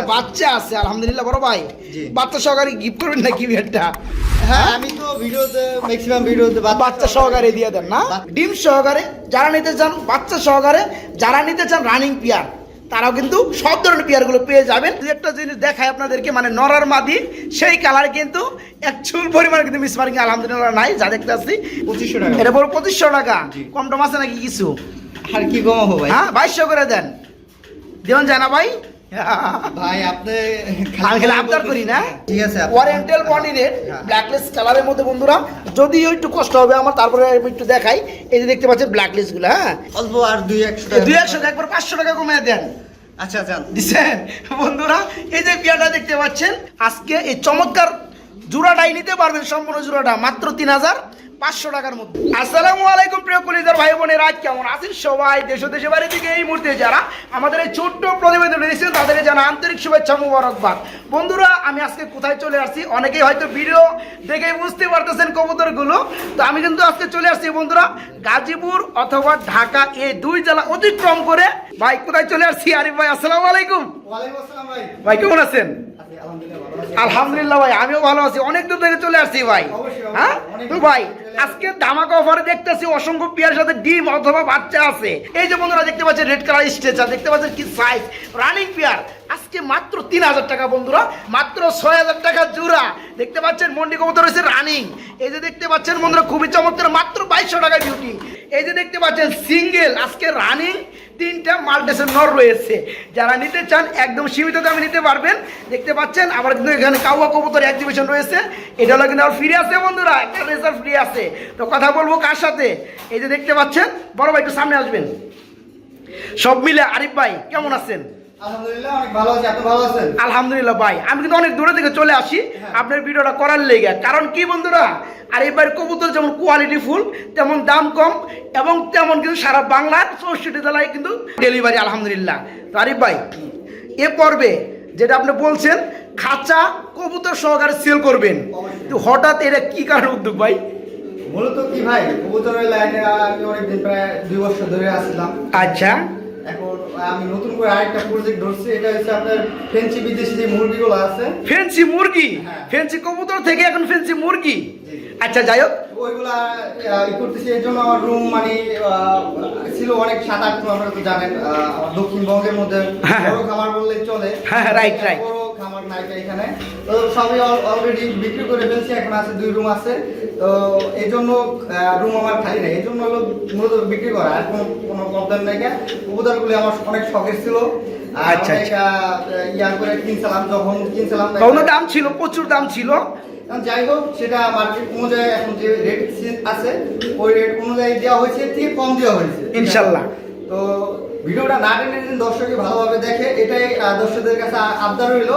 একটা বাচ্চা আছে আলহামদুলিল্লাহ বড় ভাই। বাচ্চা সহকারে গিফট করবেন না কি হ্যাঁ আমি তো ভিডিওতে ম্যাক্সিমাম ভিডিওতে বাচ্চা সহকারে দিয়ে দেন না? ডিম সহকারে যারা নিতে চান বাচ্চা সহকারে যারা নিতে চান রানিং পিয়ার তারাও কিন্তু সব ধরনের পিয়ারগুলো পেয়ে যাবেন। দু একটা জিনিস দেখায় আপনাদেরকে মানে নরার মাদি সেই কালার কিন্তু এক চুল পরিমাণে কিন্তু আলহামদুলিল্লাহ নাই যা দেখতে আসছি পঁচিশশো টাকা। এটা বড় পঁচিশশো টাকা। কম টম আছে নাকি কিছু? আর কি হ্যাঁ বাইশশো করে দেন। দেওয়ান জানা ভাই? ভাই আপনি আমি আবদার করি না? ঠিক আছে আপনি- ওয়ারেন্টাল বডি রেড হ্যাঁ। ব্ল্যাকলেস কালারের মধ্যে বন্ধুরা যদিও একটু কষ্ট হবে আমার তারপরে একটু দেখাই। এই যে দেখতে পাচ্ছেন ব্ল্যাকলেসগুলো হ্যাঁ? অল্প আর দুই একশো দুই একশো একবার পাঁচশো টাকা কমিয়ে দেন। আচ্ছা আচ্ছা। দিচ্ছেন বন্ধুরা এই যে দেখতে পাচ্ছেন আজকে এই চমৎকার জোড়াটাই নিতে পারবেন সম্পূর্ণ জোড়াটা মাত্র তিন হাজার। পাঁচশো টাকার মধ্যে। আসসালামু আলাইকুম প্রিয় কলিজার ভাই বোনের আজ কেমন আছেন সবাই? দেশ ও দেশে বাড়ি থেকে এই মুহূর্তে যারা আমাদের এই ছোট্ট প্রতিবেদন রয়েছে তাদেরকে জানা আন্তরিক শুভেচ্ছা মুবারকবাদ। বন্ধুরা আমি আজকে কোথায় চলে আসছি? অনেকেই হয়তো ভিডিও দেখে বুঝতে পারতেছেন কবুতরগুলো। তো আমি কিন্তু আজকে চলে আসছি বন্ধুরা গাজীপুর অথবা ঢাকা এই দুই জেলা অতিক্রম করে। ভাই কোথায় চলে আসছি? আরিফ ভাই আসসালামু আলাইকুম। আসসালাম ভাই। ভাই কেমন আছেন? আলহামদুলিল্লাহ ভালো আছি। আলহামদুলিল্লাহ ভাই আমিও ভালো আছি। অনেক দূর থেকে চলে আসছি ভাই। হ্যাঁ? ভাই, আজকে ধামাকা অফারে দেখতেছি অসংখ্য পিয়ার সাথে ডিম অথবা বাচ্চা আছে। এই যে বন্ধুরা, দেখতে পাচ্ছেন রেড কালার স্ট্রেচার দেখতে পাচ্ছেন কি সাইজ রানিং পিয়ার আজকে মাত্র তিন হাজার টাকা বন্ধুরা, মাত্র ছয় হাজার টাকা জোড়া। দেখতে পাচ্ছেন মন্ডি কবুতর রয়েছে রানিং এই যে দেখতে পাচ্ছেন বন্ধুরা, খুবই চমৎকার, মাত্র বাইশশো টাকা বিউটি এই যে দেখতে পাচ্ছেন সিঙ্গেল আজকে রানিং তিনটা মাল্টেসের নর রয়েছে। যারা নিতে চান, একদম সীমিত দামে নিতে পারবেন। দেখতে পাচ্ছেন, আবার কিন্তু এখানে কাউয়া কবুতর এক্সিবিশন রয়েছে। এটা হলো কিন্তু আবার ফ্রি আছে বন্ধুরা, একটা রেজার ফ্রি আছে। তো কথা বলব কার সাথে? এই যে দেখতে পাচ্ছেন, বড় ভাই একটু সামনে আসবেন। সব মিলে আরিফ ভাই, কেমন আছেন? আলহামদুলিল্লাহ ভাই আমি কিন্তু অনেক দূরে থেকে চলে আসি। হ্যাঁ। আপনার ভিডিওটা করার লেগে। কারণ কি বন্ধুরা? আর এবার কবুতর যেমন কোয়ালিটি ফুল তেমন দাম কম এবং তেমন কিন্তু সারা বাংলার চৌষট্টি জেলায় কিন্তু ডেলিভারি আলহামদুলিল্লাহ। তো আরিফ ভাই এ পর্বে যেটা আপনি বলছেন খাঁচা কবুতর সহকারে সেল করবেন। তো হঠাৎ এটা কি কারণে উদ্যোগ ভাই? মূলত কি ভাই? কবুতরের লাইনে আমি অনেকদিন প্রায় দুই বছর ধরে আসছিলাম আচ্ছা। এখন আমি নতুন করে আরেকটা প্রজেক্ট ধরছি এটা হচ্ছে আপনার ফেন্সি বিদেশি যে মুরগিগুলো আছে ফেন্সি মুরগি হ্যাঁ। ফেন্সি কবুতর থেকে এখন ফেন্সি মুরগি আচ্ছা যাই হোক ওইগুলা করতেছি এর জন্য আমার রুম মানে ছিল অনেক সাত আট আপনারা তো জানেন দক্ষিণবঙ্গের মধ্যে হ্যাঁ। বড় খামার বললেই চলে হ্যাঁ, রাইট right. এখানে। তো সবই অলরেডি বিক্রি করে ফেলছি এখন আছে দুই রুম আছে। তো এই জন্য রুম আমার খালি নেই। এই জন্য হলো মূলত বিক্রি করা আর কোনো কোনো প্রবলেম নাই কবুতরগুলি আমার অনেক শখের ছিল। আচ্ছা, অনেক, আহ, ইয়ার করে কিনছিলাম যখন কিনছিলাম তখন দাম ছিল? প্রচুর দাম ছিল? যাই হোক সেটা মার্কেট অনুযায়ী এখন যে রেট আছে ওই রেট অনুযায়ী দেওয়া হয়েছে থেকে কম দেওয়া হয়েছে। ইনশাল্লাহ। তো ভিডিওটা না টেনে দিন দর্শকই ভালোভাবে দেখে এটাই দর্শকদের কাছে আবদার রইল।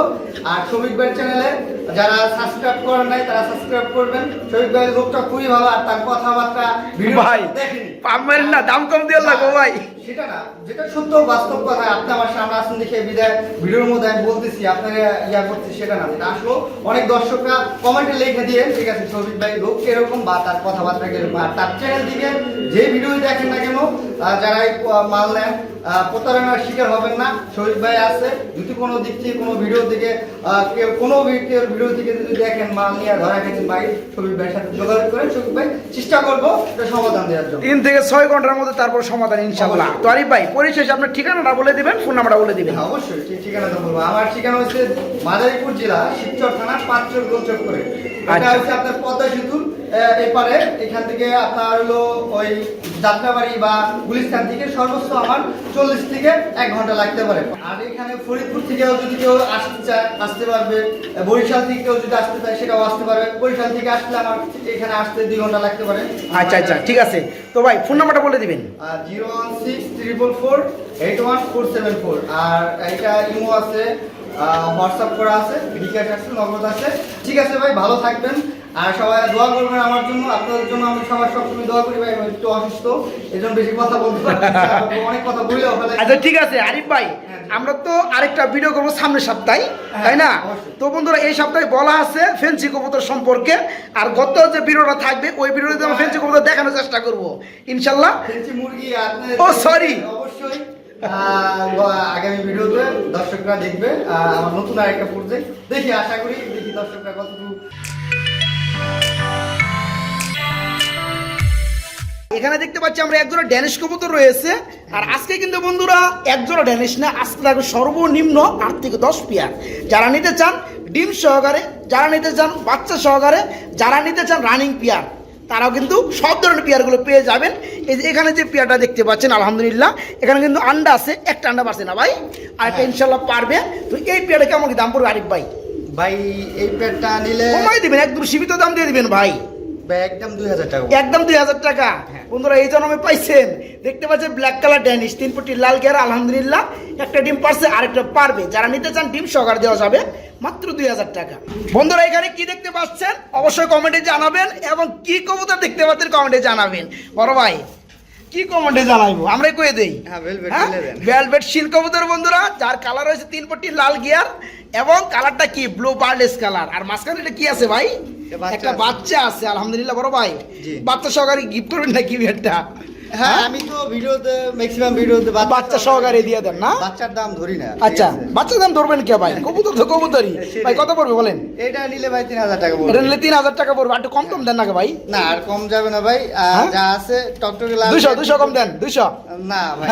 আর শফিক ভাইয়ের চ্যানেলে যারা সাবস্ক্রাইব করেন নাই তারা সাবস্ক্রাইব করবেন। শফিক ভাইয়ের লোকটা খুবই ভালো আর তার কথাবার্তা ভিডিও ভাই দেখেনি। পামেন না দাম কম দিয়ে লাগবো ভাই। সেটা না যেটা সত্য বাস্তব কথা আপনি আমার সামনে আসুন দেখে বিদায় ভিডিওর মধ্যে আমি বলতেছি আপনাকে ইয়া করছি সেটা না যেটা আসলো। অনেক দর্শকরা কমেন্টে লিখে দিয়ে ঠিক আছে সৌভিক ভাই লোক এরকম বা তার কথাবার্তা কীরকম? আর তার চ্যানেল দিকে যে ভিডিও দেখেন না কেন যারা মাল নেন প্রতারণার শিকার হবেন না। শহীদ ভাই আছে যদি কোনো দিক থেকে কোনো ভিডিও থেকে কেউ কোনো ভি- কেউ ভিডিও থেকে যদি দেখেন মাল নিয়ে ধরা গেছেন ভাই শহীদ ভাইয়ের সাথে যোগাযোগ করেন। শহীদ ভাই চেষ্টা করব এটা সমাধান দেওয়ার জন্য। তিন থেকে ছয় ঘণ্টার মধ্যে তারপর সমাধান ইনশাল্লাহ তো আরিফ ভাই পরিশেষে আপনার ঠিকানাটা বলে দেবেন ফোন নাম্বারটা বলে দেবেন। হ্যাঁ, অবশ্যই ঠিক ঠিকানাটা বলব। আমার ঠিকানা হচ্ছে মাদারীপুর জেলা শিবচর থানা পাঁচচর গোলচক করে। এটা আচ্ছা। হচ্ছে আপনার পদ্মা সেতুর এপারে এখান থেকে আপনার হলো ওই যাত্রাবাড়ি বা গুলিস্তান থেকে সর্বোচ্চ আমার চল্লিশ থেকে এক ঘণ্টা লাগতে পারে। আর এখানে ফরিদপুর থেকেও যদি কেউ আসতে চায় আসতে পারবে। বরিশাল থেকে কেউ যদি আসতে চায় সেটাও আসতে পারবে। বরিশাল থেকে আসলে আমার এখানে আসতে দুই ঘণ্টা লাগতে পারে। আচ্ছা আচ্ছা ঠিক আছে। তো ভাই ফোন নাম্বারটা বলে দিবেন। Zero one six triple four eight one four seven four. আর এটা ইমো আছে হোয়াটসঅ্যাপ করা আছে বিকাশ আছে নগদ আছে। ঠিক আছে ভাই ভালো থাকবেন। আর সবাই দোয়া করবেন আমার জন্য আপনাদের জন্য আমি সবার সবসময় দোয়া করি ভাই একটু অসুস্থ এই জন্য বেশি কথা বলতে অনেক কথা ফেলে। আচ্ছা ঠিক আছে আরিফ ভাই আমরা তো আরেকটা ভিডিও করব সামনের সপ্তাহে তাই না? তো বন্ধুরা এই সপ্তাহে বলা আছে ফেন্সি কবুতর সম্পর্কে আর গত যে ভিডিওটা থাকবে ওই ভিডিওতে আমরা ফেন্সি কবুতর দেখানোর চেষ্টা করব ইনশাল্লাহ। ফেন্সি মুরগি ও, sorry. অবশ্যই আগামী ভিডিওতে দর্শকরা দেখবে আমার নতুন আরেকটা প্রজেক্ট দেখি আশা করি দেখি দর্শকরা কতটুকু এখানে দেখতে পাচ্ছি আমরা একজোড়া ড্যানিশ কবুতর রয়েছে। আর আজকে কিন্তু বন্ধুরা একজোড়া ড্যানিশ না আজকে থাকবে সর্বনিম্ন আট থেকে দশ পেয়ার। যারা নিতে চান ডিম সহকারে যারা নিতে চান বাচ্চা সহকারে যারা নিতে চান রানিং পেয়ার তারাও কিন্তু সব ধরনের পেয়ারগুলো পেয়ে যাবেন। এই যে এখানে যে পেয়ারটা দেখতে পাচ্ছেন আলহামদুলিল্লাহ এখানে কিন্তু আন্ডা আছে একটা আন্ডা পারছে না ভাই। আর একটা ইনশাল্লাহ পারবে। তো এই পেয়ারটা কেমন কি দাম পড়বে আরিফ ভাই? ভাই এই প্যাডটা নিলে কমাই দিবেন একদম সীমিত দাম দিয়ে দিবেন ভাই। একদম দুই হাজার টাকা। একদম দুই হাজার টাকা। হ্যাঁ। বন্ধুরা এই জন্মে পাইছেন দেখতে পাচ্ছেন ব্ল্যাক কালার ড্যানিশ তিন ফুটি লাল গেরা আলহামদুলিল্লাহ। একটা ডিম পারছে আরেকটা পারবে। যারা নিতে চান ডিম সহকার দেওয়া যাবে মাত্র দুই হাজার টাকা। বন্ধুরা এখানে কি দেখতে পাচ্ছেন? অবশ্যই কমেন্টে জানাবেন এবং কি কবুতর দেখতে পাচ্ছেন কমেন্টে জানাবেন। বড় ভাই কি কমেন্টে জানাইবো? আমরাই কয়ে দেই। হ্যাঁ, velvet হ্যাঁ? ভেলভেট শিল কবুতর বন্ধুরা যার কালার হয়েছে তিন পট্টি লাল গিয়ার এবং কালারটা কি? ব্লু বার্লেস কালার আর মাঝখানে এটা কি আছে ভাই? একটা বাচ্চা আছে আলহামদুলিল্লাহ বড় ভাই। বাচ্চা সহকারে গিফট করবেন নাকি এটা হ্যাঁ আমি তো ভিডিওতে ম্যাক্সিমাম ভিডিওতে বাচ্চা সহকারে দিয়ে দেন না? বাচ্চার দাম ধরি না আচ্ছা আছে? বাচ্চা দাম ধরবেন কে ভাই? কবুতর তো কবুতরই। ভাই কত পড়বে বলেন? এটা নিলে ভাই তিন হাজার টাকা পড়বে। এটা নিলে তিন হাজার টাকা পড়বে একটু কম কম দেন নাকি ভাই? না আর কম যাবে না ভাই হ্যাঁ? যা আছে টকটকে লাল দুশো দুশো কম দেন দুশো না ভাই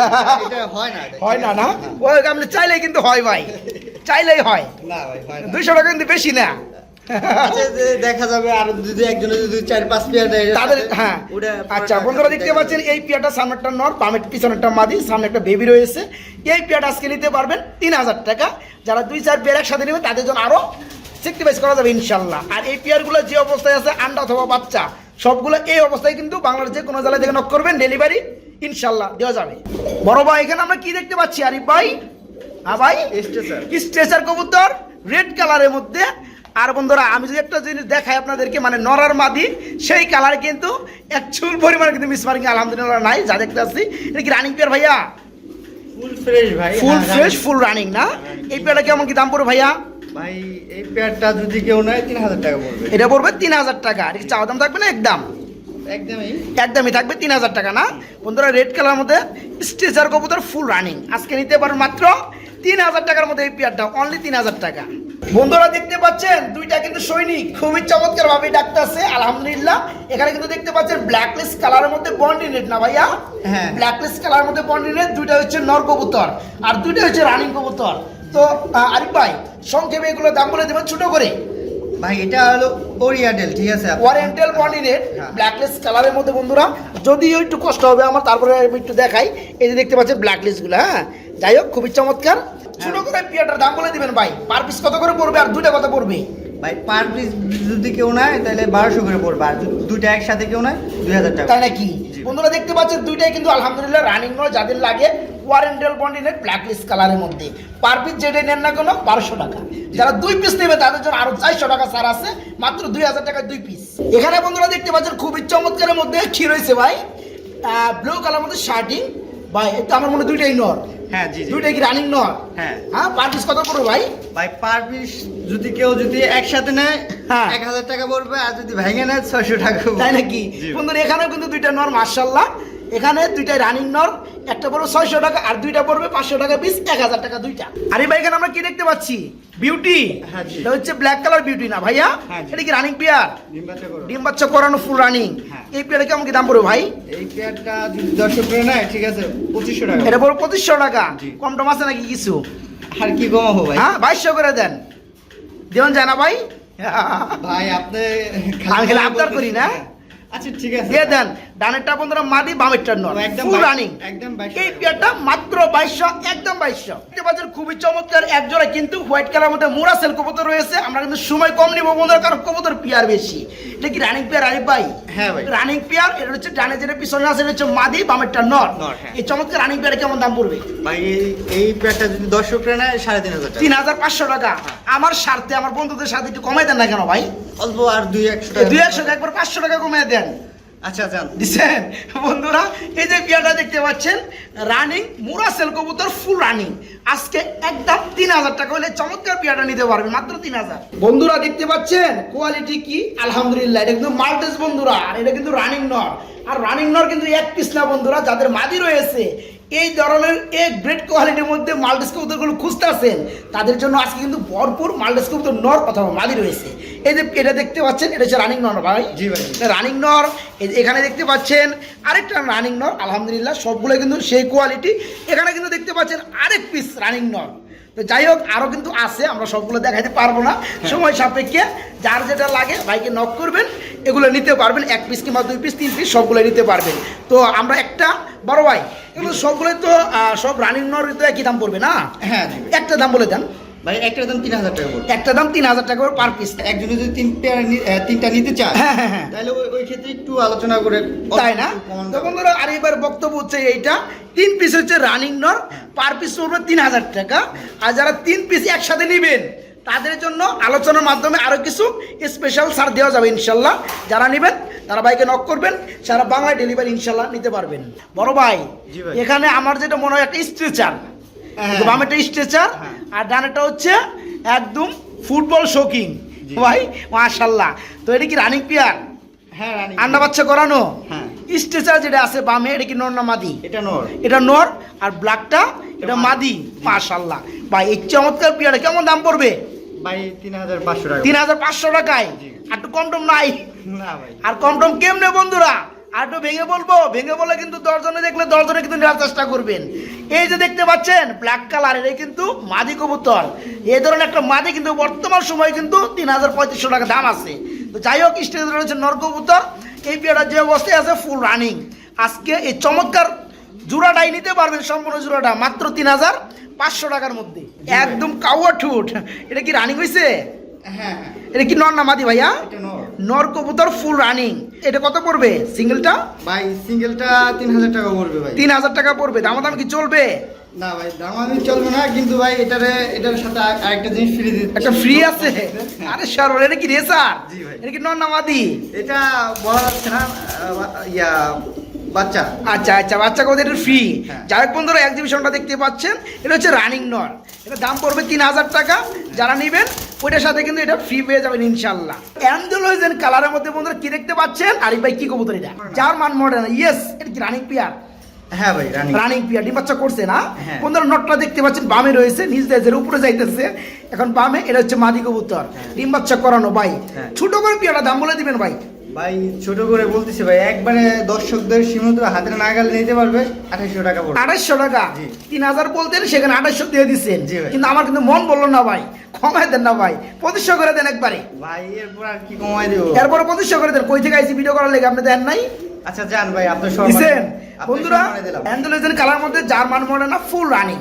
এটা হয় না হয় না না? ওই আপনি চাইলেই কিন্তু হয় ভাই। চাইলেই হয়। না ভাই হয় দুইশো টাকা কিন্তু বেশি না। দেখা যাবে আর যদি একজনে যদি চার পাঁচ পেয়ার দেয় তাদের হ্যাঁ। আচ্ছা বন্ধুরা দেখতে পাচ্ছেন এই পিয়াটা সামনেরটা নর বামের পিছনেরটা মাদি সামনে একটা বেবি রয়েছে। এই পিয়াটা আজকে নিতে পারবেন তিন হাজার টাকা। যারা দুই চার পেয়ার একসাথে নেবে তাদের জন্য করা যাবে ইনশাল্লাহ। আর এই পেয়ারগুলো যে অবস্থায় আছে আন্ডা অথবা বাচ্চা সবগুলো এই অবস্থায় কিন্তু বাংলাদেশ যে কোনো জেলায় থেকে নক করবেন ডেলিভারি ইনশাল্লাহ দেওয়া যাবে। বড় ভাই এখানে আমরা কি দেখতে পাচ্ছি? আরিফ ভাই? হ্যাঁ ভাই? স্ট্রেচার স্ট্রেচার কবুতর রেড কালারের মধ্যে আর বন্ধুরা আমি যদি একটা জিনিস দেখাই আপনাদেরকে মানে নরার মাদি সেই কালার কিন্তু এক চুল পরিমাণ কিন্তু মিস মার্কিং আলহামদুলিল্লাহ নাই যা দেখতে আসছি এটা কি রানিং পেয়ার ভাইয়া? ফুল ফ্রেশ ভাই ফুল ফ্রেশ ফুল রানিং না? এই পেয়ারটা কেমন কি দাম পড়বে ভাইয়া? ভাই এই পেয়ারটা যদি কেউ নেয় তিন হাজার টাকা পড়বে। এটা পড়বে তিন হাজার টাকা। আর কি চাওয়া দাম থাকবে না একদম? একদমই। একদমই থাকবে তিন হাজার টাকা না? বন্ধুরা রেড কালার মধ্যে স্ট্রেচার কবুতর ফুল রানিং আজকে নিতে পারেন মাত্র তিন হাজার টাকার মধ্যে এই পেয়ারটা অনলি তিন হাজার টাকা। বন্ধুরা দেখতে পাচ্ছেন দুইটা কিন্তু সৈনিক। খুবই চমৎকার ভাবে ডাকতেছে আলহামদুলিল্লাহ। এখানে কিন্তু দেখতে পাচ্ছেন ব্ল্যাকলেস কালারের মধ্যে বন্ডিনেট না ভাইয়া? হ্যাঁ। ব্ল্যাকলেস কালারের মধ্যে বন্ডিনেট দুইটা হচ্ছে নর কবুতর আর দুইটা হচ্ছে রানিং কবুতর। তো আরিফ ভাই সংক্ষেপে এগুলো দাম বলে দেবেন ছোট করে। ভাই এটা হলো ওরিয়াডেল ঠিক আছে? আপনার? ওয়ারেন্টাল বন্ডিনেট হ্যাঁ। ব্ল্যাকলেস কালারের মধ্যে বন্ধুরা। যদিও একটু কষ্ট হবে আমার তারপরে আমি একটু দেখাই। এই যে দেখতে পাচ্ছেন ব্ল্যাকলেসগুলো হ্যাঁ? যাই হোক খুবই চমৎকার। ছোট করে পিয়াটার? দাম বলে দিবেন ভাই। পার পিস কত করে পড়বে আর দুইটা কত পড়বে? ভাই পার পিস যদি কেউ নেয় তাহলে বারোশো করে পড়বে। আর দুইটা একসাথে কেউ নেয় দুই হাজার টাকা। তাই নাকি? বন্ধুরা দেখতে পাচ্ছেন দুইটাই কিন্তু আলহামদুলিল্লাহ রানিং নয় যাদের লাগে ওয়ারেন্টাল বন্ডিনেট ব্ল্যাকলিস্ট কালারের মধ্যে। পার পিস যেটাই নেন না কোনো বারোশো টাকা। যারা দুই পিস নেবে তাদের জন্য আরও চারশো টাকা ছাড় আছে মাত্র দুই হাজার টাকা দুই পিস এখানে বন্ধুরা দেখতে পাচ্ছেন খুবই চমৎকারের মধ্যে কি রয়েছে ভাই। ব্লু কালার মধ্যে শার্টিং। ভাই এটা আমার মনে দুইটাই নর। হ্যাঁ জি কি রানিং নর হ্যাঁ। হ্যাঁ পার পিস কত পড়বে ভাই? ভাই পার পিস যদি কেউ যদি একসাথে নেয় হ্যাঁ। এক হাজার টাকা পড়বে আর যদি ভেঙে নেয় ছয়শো টাকা তাই নাকি। বন্ধুরা এখানেও কিন্তু দুইটা নর মার্শাল্লাহ এখানে দুইটা রানিং নর একটা পড়বে ছয়শো টাকা আর দুইটা পড়বে পাঁচশো টাকা পিস এক হাজার টাকা দুইটা। আরে ভাই এখানে আমরা কি দেখতে পাচ্ছি? বিউটি হ্যাঁ, এটা হচ্ছে ব্ল্যাক কালার বিউটি না ভাইয়া? হ্যাঁ, এটা কি রানিং পেয়ার ডিম বাচ্চা করানো ফুল রানিং হ্যাঁ। এই পেয়ারে কেমন কি দাম পড়বে ভাই? এই পেয়ারটা দর্শক করে নেয় ঠিক আছে পঁচিশশো টাকা। এটা পড়বে পঁচিশশো টাকা। কম টম আছে নাকি কিছু? আর কি কমাবো ভাই? হ্যাঁ বাইশশো করে দেন। দেওয়ান যায় না ভাই? ভাই আপনি আমি খালি আবদার করি না? আচ্ছা ঠিক আছে। দিয়ে দেন। ডানেরটা বন্ধুরা মাদি বামেরটা নর। একদম ফুল রানিং একদম এই পেয়ারটা মাত্র বাইশশো একদম বাইশশো দেখতে পাচ্ছেন খুবই চমৎকার এক জোড়া কিন্তু হোয়াইট কালার মধ্যে মোরা সেল কবুতর রয়েছে। আমরা কিন্তু সময় কম নিব বন্ধুরা কারণ কবুতর পেয়ার বেশি। এটা কি রানিং পেয়ার? আরিফ ভাই হ্যাঁ ভাই। রানিং পেয়ার এটা হচ্ছে ডানে যেটা পিছনে আছে এটা হচ্ছে মাদি বামেরটা নর। হ্যাঁ। এই চমৎকার রানিং পেয়ারে কেমন দাম পড়বে? ভাই এই- পেয়ারটা যদি দর্শকরা নেয় সাড়ে তিন হাজার টাকা। তিন হাজার পাঁচশো টাকা। আমার স্বার্থে আমার বন্ধুদের সাথে একটু কমাই দেন না কেন ভাই? অল্প আর দুই একশো টাকা। দুই একশো একবার পাঁচশো টাকা কমিয়ে দেন। আচ্ছা যান দিচ্ছেন বন্ধুরা, এই যে পিয়াটা দেখতে পাচ্ছেন রানিং মুরা সেল কবুতর ফুল রানিং আজকে একদম তিন হাজার টাকা হলে চমৎকার পিয়াটা নিতে পারবেন মাত্র তিন হাজার। বন্ধুরা, দেখতে পাচ্ছেন কোয়ালিটি কি? আলহামদুলিল্লাহ, এটা কিন্তু মাল্টেস বন্ধুরা, আর এটা কিন্তু রানিং নর। আর রানিং নর কিন্তু এক পিস না বন্ধুরা, যাদের মাদি রয়েছে এই ধরনের এই গ্রেট কোয়ালিটির মধ্যে কবুতরগুলো খুঁজতে আসেন। তাদের জন্য আজকে কিন্তু ভরপুর মাল্টিস কবুতর নর অথবা মাদি রয়েছে। এই যে এটা দেখতে পাচ্ছেন এটা হচ্ছে রানিং নর ভাই। জি ভাই। রানিং নর এখানে দেখতে পাচ্ছেন আরেকটা রানিং নর আলহামদুলিল্লাহ সবগুলো কিন্তু সেই কোয়ালিটি এখানে কিন্তু দেখতে পাচ্ছেন আরেক পিস রানিং নর তো যাই হোক আরও কিন্তু আছে আমরা সবগুলো দেখাতে পারব না। সময় সাপেক্ষে যার যেটা লাগে ভাইকে নক করবেন এগুলো নিতে পারবেন এক পিস কিংবা দুই পিস তিন পিস সবগুলো নিতে পারবেন। তো আমরা একটা বড় ভাই এগুলো সবগুলোই তো সব রানিং নর তো একই দাম পড়বে না? হ্যাঁ একটা দাম বলে দেন। ভাই একটা দাম তিন হাজার টাকা পড়বে একটা দাম তিন হাজার টাকা পার পিস একজনে যদি তিন পেয়ার তিনটা নিতে চায় হ্যাঁ, হ্যাঁ, হ্যাঁ। তাহলে ওই ক্ষেত্রে একটু আলোচনা করে তাই না? আর এবার বক্তব্য হচ্ছে এইটা। তিন পিস হচ্ছে রানিং নর পার পিস পড়বে তিন হাজার টাকা। আর যারা তিন পিস একসাথে নেবেন তাদের জন্য আলোচনার মাধ্যমে আরও কিছু স্পেশাল ছাড় দেওয়া যাবে ইনশাল্লাহ। যারা নেবেন তারা বাইকে নক করবেন সারা বাংলায় ডেলিভারি ইনশাল্লাহ নিতে পারবেন। বড় ভাই এখানে আমার যেটা মনে হয় একটা স্ট্রেচার হ্যাঁ। বামেটা স্ট্রেচার হ্যাঁ। আর ডানেটা হচ্ছে একদম ফুটবল শোকিং ভাই মাশাল্লাহ। তো এটা কি রানিং প্লেয়ার হ্যাঁ আন্ডা বাচ্চা করানো? হ্যাঁ। স্ট্রেচার যেটা আছে বামে এটা কি নর না মাদি? এটা নর। এটা নর আর ব্ল্যাকটা এটা মাদি। মাশাল্লাহ। ভাই এই চমৎকার কেমন দাম পড়বে? ভাই তিন হাজার পাঁচশো টাকা। তিন হাজার পাঁচশো টাকায়? আর একটু কম টম নাই? না ভাই। আর কম টম কেমনে বন্ধুরা? আর একটু ভেঙে বলব? ভেঙে বলে কিন্তু দশজনে দেখলে দশজনে কিন্তু নেওয়ার চেষ্টা করবেন। এই যে দেখতে পাচ্ছেন ব্ল্যাক কালার এটা কিন্তু মাদি কবুতর। এই ধরনের একটা মাদি কিন্তু বর্তমান সময়ে কিন্তু তিন হাজার পঁয়ত্রিশশো টাকা দাম আছে। তো যাই হোক স্টেজ রয়েছে নর কবুতর। এই পেয়ারটা যে অবস্থায় আছে ফুল রানিং আজকে এই চমৎকার জোড়াটাই নিতে পারবেন সম্পূর্ণ জোড়াটা মাত্র তিন হাজার পাঁচশো টাকার মধ্যে। একদম কাউয়া ঠুট। এটা কি রানিং হয়েছে হ্যাঁ হ্যাঁ। এটা কি নর না মাদি ভাইয়া? নর নর কবুতর ফুল রানিং। এটা কত পড়বে? সিঙ্গেলটা? ভাই সিঙ্গেলটা তিন হাজার টাকা পড়বে ভাই। তিন হাজার টাকা পড়বে। দাম দাম কি চলবে? না ভাই চলবে না কিন্তু ভাই এটারে এটার সাথে আরেকটা জিনিস ফ্রি একটা ফ্রি আছে? আরে সরল এটা কি রেসার জি ভাই। এটা কি নর না মাদি এটা বলা যাচ্ছে না ইয়া বাচ্চা। আচ্ছা আচ্ছা বাচ্চা কবুতর এটা ফ্রি হ্যাঁ। যাই হোক বন্ধুরা এক্সিবিশনটা দেখতে পাচ্ছেন। এটা হচ্ছে রানিং নর। এটা দাম পড়বে তিন হাজার টাকা। যারা নেবেন ওইটার সাথে কিন্তু এটা ফ্রি পেয়ে যাবেন ইনশাল্লাহ অ্যান্ডোলয়েজেন কালারের মধ্যে বন্ধুরা কি দেখতে পাচ্ছেন? আরিফ ভাই কি কবুতর এটা? জার্মান মডেল ইয়েস এটা কি রানিং পিয়ার হ্যাঁ ভাই রানিং পিয়ার ডিম বাচ্চা করছে না? হ্যাঁ। বন্ধুরা নটটা দেখতে পাচ্ছেন বামে রয়েছে নিচ দেশের উপরে যাইতেছে। এখন বামে এটা হচ্ছে মাদি কবুতর। ডিম্বাচ্চা করানো ভাই। হ্যাঁ। ছোট করে পিয়ারটা দাম বলে দিবেন ভাই। ভাই ছোট করে বলতেছি ভাই একবারে দর্শকদের সীমিত নাগালে নিতে পারবে টাকা পড়বে। টাকা? তিন হাজার বলতেন সেখানে দিয়ে দিচ্ছেন কিন্তু আমার কিন্তু মন বলল না ভাই কমাই দেন না ভাই পঁচিশশো করে দেন একবারে। ভাই এরপর আর কি কমাই দেবো? এরপরে পঁচিশশো করে দেন কই থেকে আইসি ভিডিও করার লেগে আপনি দেন নাই? আচ্ছা যান ভাই আপনার সব বন্ধুরা অ্যান্ডোলেজেন কালার মধ্যে জার্মান মডেল না ফুল রানিং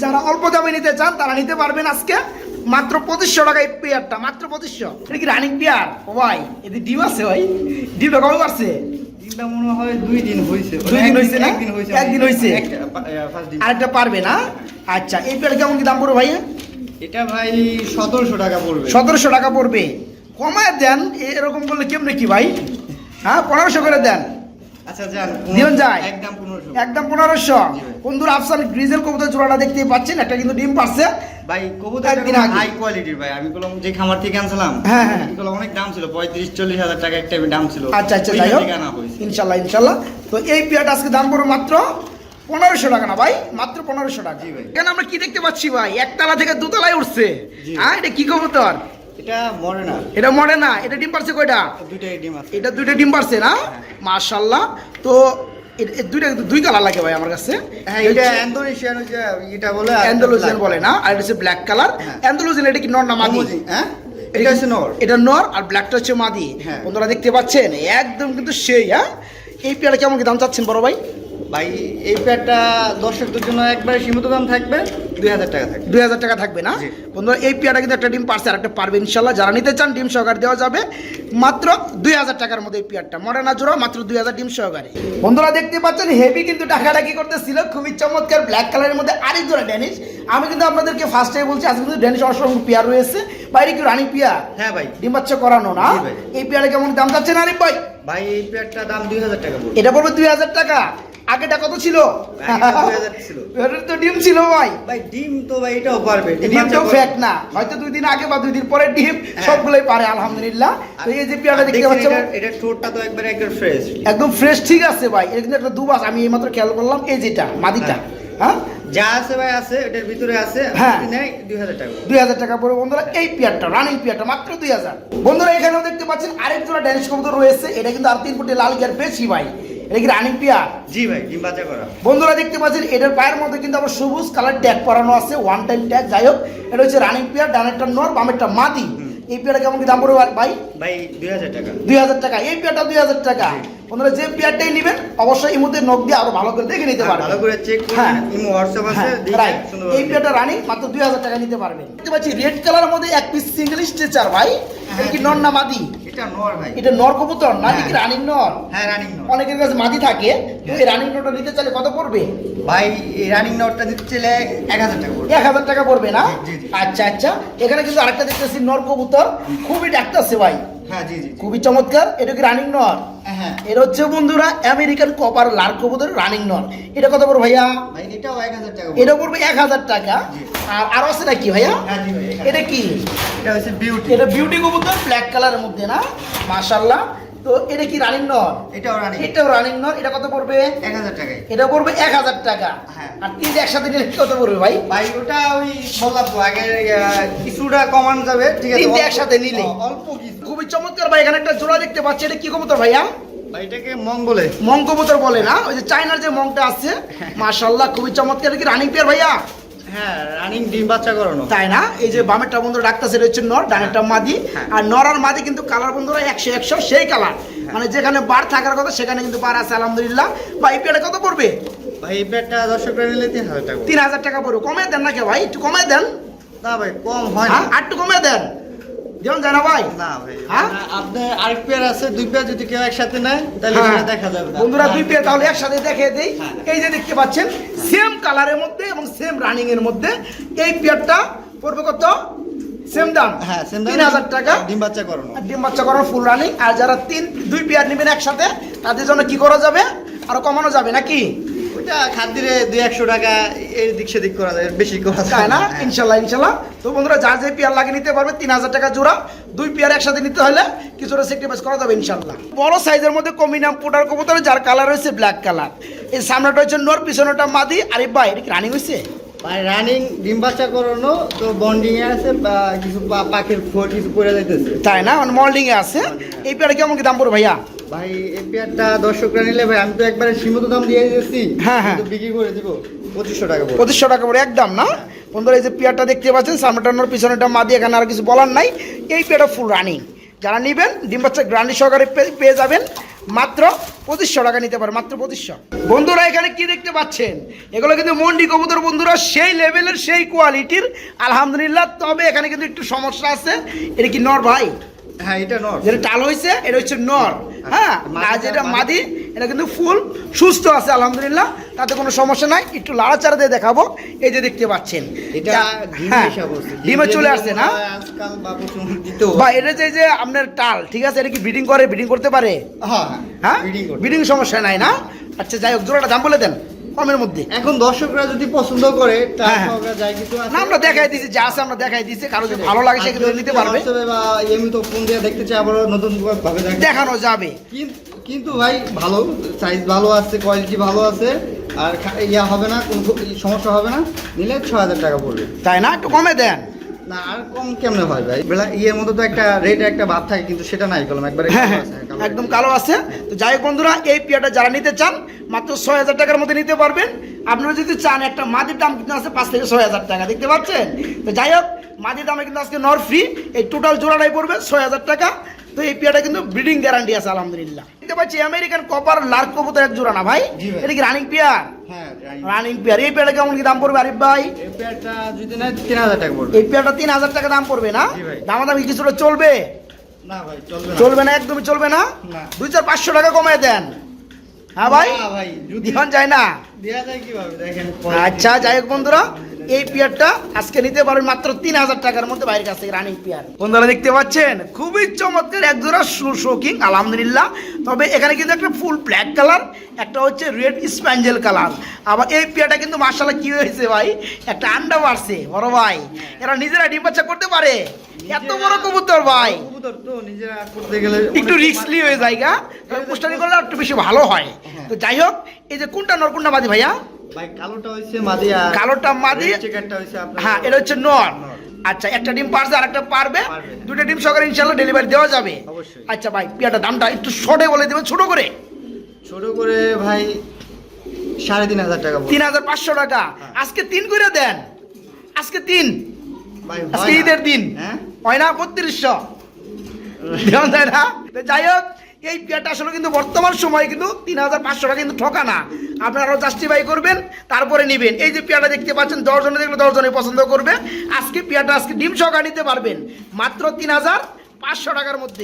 যারা অল্প দামে নিতে চান তারা নিতে পারবেন আজকে। মাত্র পঁচিশশো টাকা এই পেয়ারটা মাত্র পঁচিশশো। এটা কি রানিং পেয়ার ও ভাই এতে ডিম আছে ভাই। ডিমটা কবে পারছে দিনটা মনে হয় দুই দিন হয়েছে দুই দিন হয়েছে না? একদিন হয়েছে একদিন হয়েছে? আরেকটা পারবে না? আচ্ছা এই পেয়ার কেমন কি দাম পড়বে ভাইয়া? এটা ভাই সতেরোশো টাকা পড়বে। সতেরোশো টাকা পড়বে। কমায় দেন এরকম করলে কেমনে কি ভাই? হ্যাঁ পনেরোশো করে দেন। আচ্ছা যান দিবেন যায়? একদম পনেরোশো। বন্ধুরা আফসান গ্রিজেল কবুতর জোড়াটা দেখতেই পাচ্ছেন একটা কিন্তু ডিম পারছে। ভাই কবুতর একদিন হাই কোয়ালিটির ভাই আমি বললাম যে খামার থেকে আনছিলাম হ্যাঁ, হ্যাঁ। অনেক দাম ছিল পঁয়ত্রিশ চল্লিশ হাজার টাকা একটা দাম ছিল। আচ্ছা আচ্ছা যাই হোক। ইনশাল্লাহ ইনশাল্লাহ। তো এই পেয়ারটা আজকে দাম পড়বে মাত্র পনেরোশো টাকা না ভাই? মাত্র পনেরোশো টাকা। এখানে আমরা কি দেখতে পাচ্ছি ভাই? একতলা থেকে দুতলায় উঠছে। হ্যাঁ এটা কি কবুতর? এটা মরে না এটা মরে না এটা ডিম পারছে কয়টা? দুইটাই ডিম আছে। এটা দুইটা ডিম পারছে না? মাশাল্লাহ তো এ- এ দুইটা দুই কালার লাগে ভাই আমার কাছে। হ্যাঁ এটা বলে অ্যান্ডালুজিয়ান বলে না আর এটা হচ্ছে ব্ল্যাক কালার হ্যাঁ। অ্যান্ডালুজিয়ান এটা কি নর না মাদি? হ্যাঁ? এটা হচ্ছে নর। এটা নর আর ব্ল্যাকটা হচ্ছে মাদি। হ্যাঁ। বন্ধুরা দেখতে পাচ্ছেন একদম কিন্তু সেই হ্যাঁ? এই পেয়ারা কেমন কি দাম চাচ্ছেন বড় ভাই? ভাই এই প্যাডটা দর্শকদের জন্য একবারে সীমিত দাম থাকবে দুই হাজার টাকা থাকবে। দুই হাজার টাকা থাকবে না। বন্ধুরা এই পেয়ারা কিন্তু একটা ডিম পারছে আর একটা পারবে ইনশাল্লাহ যারা নিতে চান ডিম সহকারে দেওয়া যাবে। মাত্র দুই হাজার টাকার মধ্যে এই পেয়ারটা মডার্না জোড়া মাত্র দুই হাজার ডিম সহকারে। বন্ধুরা দেখতে পাচ্ছেন হেভি কিন্তু টাকাটাকি করতেছিল খুবই চমৎকার ব্ল্যাক কালারের মধ্যে আরেক জোড়া ড্যানিশ আমি কিন্তু আপনাদেরকে ফার্স্টে বলছি আজকে কিন্তু ড্যানিশ অসংখ্য পেয়ার রয়েছে। বাইরে কি রানিং পেয়ার হ্যাঁ ভাই। ডিম বাচ্চা করানো না। এই পেয়ারে কেমন দাম চাচ্ছেন আরিফ ভাই? ভাই এই পেয়ারটা দাম দুই হাজার টাকা এটা পড়বে দুই হাজার টাকা। আগেটা কত ছিল? আগেটা 2000 ছিল। এটার তো ডিম ছিল ভাই। ভাই ডিম তো ভাই এটাও পারবে। ডিম তো ফেক না। হয়তো দুই দিন আগে বা দুই দিন পরে ডিম হ্যাঁ। সবগুলোই পারে আলহামদুলিল্লাহ। তো এই যে পেয়ারটা দেখতে পাচ্ছেন? এটার ঠোঁটটা তো একবারে একদম ফ্রেশ একদম ফ্রেশ ঠিক আছে ভাই। এটা কিন্তু একটা দুবাস আমি এইমাত্র খেয়াল করলাম এই যেটা মাদিটা। হ্যাঁ। যা আছে ভাই আছে এটার ভিতরে আছে হ্যাঁ। দুই হাজার টাকা। দুই হাজার টাকা পড়বে। বন্ধুরা এই পেয়ারটা রানিং পেয়ারটা মাত্র দুই হাজার। বন্ধুরা এখানেও দেখতে পাচ্ছেন আরেক জোড়া ড্যানিশ কবুতর রয়েছে। এটা কিন্তু আর তিন ফুটে লাল গিয়ার বেশি ভাই। এটা কি রানিং পেয়ার জি ভাই ডিম বাচ্চা করা। বন্ধুরা দেখতে পাচ্ছেন এটার পায়ের মধ্যে কিন্তু আবার সবুজ কালার ট্যাগ করানো আছে ওয়ান টাইম ট্যাগ যাই হোক এটা হচ্ছে রানিং পেয়ার ডানেরটা নর বামেরটা মাদি এই পেয়ারটা কেমন কি দাম পড়বে ভাই? ভাই দুই হাজার টাকা। দুই হাজার টাকা এই পেয়ারটা দুই হাজার টাকা। বন্ধুরা যে পেয়ারটাই নেবেন অবশ্যই এই মধ্যে নখ দিয়ে আরও ভালো করে দেখে নিতে আর পারবেন। ভালো করে চেক হ্যাঁ। ইমো হোয়াটসঅ্যাপ আছে হ্যাঁ, এই পেয়ারটা রানিং মাত্র দুই হাজার টাকা নিতে পারবেন। দেখতে পাচ্ছি রেড কালার মধ্যে এক পিস সিঙ্গেল স্ট্রেচার ভাই। এটা কি নর না মাদি এটা নর ভাই। এটা নর কবুতর না। কি রানিং নর? হ্যাঁ রানিং নর। অনেকের কাছে মাদি থাকে তো এই রানিং নরটা নিতে চাইলে কত পড়বে? ভাই এই রানিং নরটা নিতে চাইলে এক হাজার টাকা পড়বে। এক হাজার টাকা পড়বে না। আচ্ছা আচ্ছা। এখানে কিন্তু আরেকটা দেখতেছি নর কবুতর। খুবই ডাকতেছে ভাই। হ্যাঁ জি জি খুবই চমৎকার। এটা কি রানিং নর হ্যাঁ এটা হচ্ছে বন্ধুরা আমেরিকান কপার লাল কবুতর রানিং নর এটা কত পড়বে ভাইয়া? ভাই এটাও টাকা এটা পড়বে। এক হাজার টাকা। আর আর আছে নাকি ভাইয়া? হ্যাঁ জি ভাই এটা কি? এটা হচ্ছে বিউটি এটা বিউটি কবুতর ব্ল্যাক কালারের মধ্যে না? মাশাল্লাহ তো এটা কি রানিং নর এটাও রানিং এটাও রানিং এটা কত পড়বে? এক হাজার টাকায়। এটা পড়বে এক হাজার টাকা। হ্যাঁ। আর তিনটে একসাথে নিলে কত পড়বে ভাই? ভাই ওটা ওই বললাম তো আগে কিছুটা কমানো যাবে ঠিক আছে? তিনটে একসাথে নিলে। অল্প কিছু। খুবই চমৎকার ভাই এখানে একটা জোড়া দেখতে পাচ্ছি। এটা কি কবুতর ভাইয়া? ভাই এটাকে মং বলে। মং কবুতর বলে না? ওই যে চায়নার যে মংটা আছে মাশাল্লাহ খুবই চমৎকার। কি রানিং পেয়ার ভাইয়া? হ্যাঁ রানিং ডিম বাচ্চা করানো। তাই না? এই যে বামেরটা বন্ধুরা ডাকতেছে এটা হচ্ছে নর ডানেরটা মাদি। হ্যাঁ। আর নর আর মাদি কিন্তু কালার বন্ধুরা একশো একশো সেই কালার মানে যেখানে বার থাকার কথা সেখানে কিন্তু বার আছে আলহামদুলিল্লাহ। বা এই পেয়ারটা কত পড়বে? ভাই এই প্যাডটা দর্শকরা নিলে তিন হাজার টাকা। তিন হাজার টাকা পড়বে। কমে দেন না কে ভাই একটু কমে দেন। না ভাই কম হয় না। হ্যাঁ আর একটু কমে দেন। যেমন জানা ভাই? না ভাই। হ্যাঁ? আপনি আরেক পেয়ার আছে দুই পেয়ার যদি কেউ একসাথে নেয় তাহলে হ্যাঁ। সেটা দেখা যাবে না। বন্ধুরা দুই পেয়ার তাহলে একসাথে দেখে দেই। হ্যাঁ। এই যে দেখতে পাচ্ছেন সেম কালারের মধ্যে এবং সেম রানিং এর মধ্যে এই পেয়ারটা পড়বে কত? সেম দাম। হ্যাঁ সেম তিন হাজার টাকা। ডিম বাচ্চা করানো। ডিম বাচ্চা ফুল রানিং আর যারা তিন দুই পেয়ার নেবেন একসাথে তাদের জন্য কি করা যাবে? আরও কমানো যাবে নাকি? খাদ্যে দুই একশো টাকা এই দিক সেদিক করা যায় বেশি করা যায়। না। ইনশাল্লাহ ইনশাল্লাহ। তো বন্ধুরা যার যে পেয়ার লাগিয়ে নিতে পারবে তিন হাজার টাকা জোড়া। দুই পেয়ার একসাথে নিতে হলে কিছুটা সেক্রিফাইস করা যাবে ইনশাল্লাহ। বড় সাইজের মধ্যে কমিনাম পোটার কবুতর যার কালার হয়েছে ব্ল্যাক কালার এই সামনেটা হচ্ছে নর পিছনেটা মাদি। আরে ভাই এটা রানিং হয়েছে? রানিং ডিম বাচ্চা করানো তো বন্ডিং এ আছে বা কিছু পাখির কিছু যাইতেছে। তাই না? মানে মল্ডিং এ আছে। এই পেয়ারে কেমন কি দাম পড়বে ভাইয়া? ভাই এই পেয়ারটা দর্শকরা নিলে ভাই আমি তো একবারে সীমিত দাম দিয়ে দিয়েছি। হ্যাঁ, হ্যাঁ। বিক্রি করে দিব পঁচিশশো টাকা পঁচিশশো টাকা করে একদম না? বন্ধুরা এই যে পেয়ারটা দেখতে পাচ্ছেন পিছনেটা মাদি এখানে আর কিছু বলার নাই। এই পেয়ারটা ফুল রানিং যারা নেবেন ডিম বাচ্চা গ্রান্ডি সহকারে পেয়ে যাবেন। মাত্র পঁচিশশো টাকা নিতে পারে মাত্র পঁচিশশো। বন্ধুরা এখানে কি দেখতে পাচ্ছেন? এগুলো কিন্তু মন্ডি কবুতর বন্ধুরা সেই লেভেলের সেই কোয়ালিটির আলহামদুলিল্লাহ তবে এখানে কিন্তু একটু সমস্যা আছে। এটা কি নর ভাই? হ্যাঁ এটা নর। যেটা টাল হয়েছে এটা হচ্ছে নর। হ্যাঁ আর যেটা মাদি। এটা কিন্তু ফুল সুস্থ আছে আলহামদুলিল্লাহ তাতে কোনো সমস্যা নাই। একটু লাড়াচাড়া দিয়ে দেখাবো এই যে দেখতে পাচ্ছেন। এটা ডিমে হ্যাঁ, চলে আসছে না? বা এটা যে যে আপনার টাল ঠিক আছে এটা কি ব্রিডিং করে ব্রিডিং করতে পারে? হ্যাঁ হ্যাঁ। ব্রিডিং সমস্যা নাই না? আচ্ছা যাই হোক জোড়াটা দাম বলে দেন। কমের মধ্যে। এখন দর্শকরা যদি পছন্দ করে হ্যাঁ, হ্যাঁ। আমরা দেখাই দিছি যা আছে আমরা দেখাই দিছি। কারও যদি ভালো লাগে সেক্ষেত্রে নিতে পারবে। হোয়াটসঅ্যাপে বা এমনি তো ফোন দিয়ে দেখতে চাই আবার নতুন ভাবে দেখানো যাবে। কিন- কিন্তু ভাই ভালো সাইজ ভালো আছে কোয়ালিটি ভালো আছে আর ইয়া হবে না কোনো সমস্যা হবে না। নিলে ছ হাজার টাকা পড়বে। তাই না? একটু কমে দেন। না আর কম কেমনে হয় ভাই? বেলা ইয়ের মধ্যে তো একটা একটা ভাব থাকে কিন্তু সেটা নাই কলম একবারে হ্যাঁ হ্যাঁ একদম কালো আছে। তো যাই হোক বন্ধুরা এই যারা নিতে চান মাত্র ছয় হাজার টাকার মধ্যে নিতে পারবেন। আপনারা যদি চান একটা মাদির দাম কিন্তু আছে পাঁচ থেকে ছয় হাজার টাকা দেখতে পাচ্ছেন? তো যাই হোক মাদির দামে কিন্তু আজকে নর ফ্রি এই টোটাল জোড়াটাই পড়বে ছয় হাজার টাকা। তো এই পেয়ারটা কিন্তু ব্রিডিং গ্যারান্টি আছে আলহামদুলিল্লাহ। দেখতে পাচ্ছি আমেরিকান কপার লার্ক কবুতর এক জোড়া না ভাই? এটা কি রানিং পেয়ার? হ্যাঁ। Running pair. এই পেয়ারটা কেমন কি দাম পড়বে আরিফ ভাই? এই পেয়ারটা যদি তিন হাজার টাকা পড়বে। এই পেয়ারটা তিন হাজার টাকা দাম পড়বে না? ভাই। দামাদামি কিছুটা চলবে? না ভাই চলবে না। চলবে না একদমই চলবে না? না। দুই চার পাঁচশো টাকা কমায় দেন। হ্যাঁ ভাই? না ভাই যদি দিহন যায় না? দেয়া যায় কীভাবে? দেখেন আচ্ছা যাই হোক বন্ধুরা। এই পেয়ারটা আজকে নিতে পারবেন মাত্র তিন হাজার টাকার মধ্যে বাইরের কাছ থেকে রানিং পেয়ার। বন্ধুরা দেখতে পাচ্ছেন খুবই চমৎকার এক জোড়া শোকিং আলহামদুলিল্লাহ। তবে এখানে কিন্তু একটা ফুল ব্ল্যাক কালার একটা হচ্ছে রেড স্প্যাঞ্জেল কালার আবার এই পেয়ারটা কিন্তু মার্শাল্লাহ কি হয়েছে ভাই? একটা আন্ডা মারছে বড় ভাই। এরা নিজেরা ডিম বাচ্চা করতে পারে? এত বড় কবুতর ভাই। কবুতর তো নিজেরা করতে গেলে একটু রিস্কলি হয়ে জায়গা পুষ্টানি করলে একটু বেশি ভালো হয়। তো যাই হোক এই যে কোনটা নর কোনটা মাদি ভাইয়া? ভাই কালোটা হইছে মাদি আর কালোটা মাদি? চিকেনটা হইছে আপনার হ্যাঁ এটা হচ্ছে নর। নর। আচ্ছা একটা ডিম পারছে আর একটা পারবে। দুটো ডিম সকালে ডেলিভারি দেওয়া যাবে। অবশ্যই। আচ্ছা ভাই পিয়াটা দামটা একটু শর্টে বলে দেবে ছোট করে। ছোট করে ভাই সাড়ে তিন হাজার টাকা তিন হাজার পাঁচশো টাকা। হ্যাঁ। আজকে তিন করে দেন। আজকে তিন। ভাই আজকে ঈদের দিন। হ্যাঁ? হয় না বত্রিশশো। দেওয়া যায় না। যাই হোক এই পেয়ারটা আসলে কিন্তু বর্তমান সময়ে কিন্তু তিন হাজার পাঁচশো টাকা কিন্তু ঠকা না। আপনারা জাস্টিফাই করবেন, তারপরে নেবেন। এই যে পেয়ারটা দেখতে পাচ্ছেন, দশজনে দেখলে দশজনে পছন্দ করবে। আজকে পেয়ারটা, আজকে ডিম সকা নিতে পারবেন। মাত্র তিন হাজার পাঁচশো টাকার মধ্যে।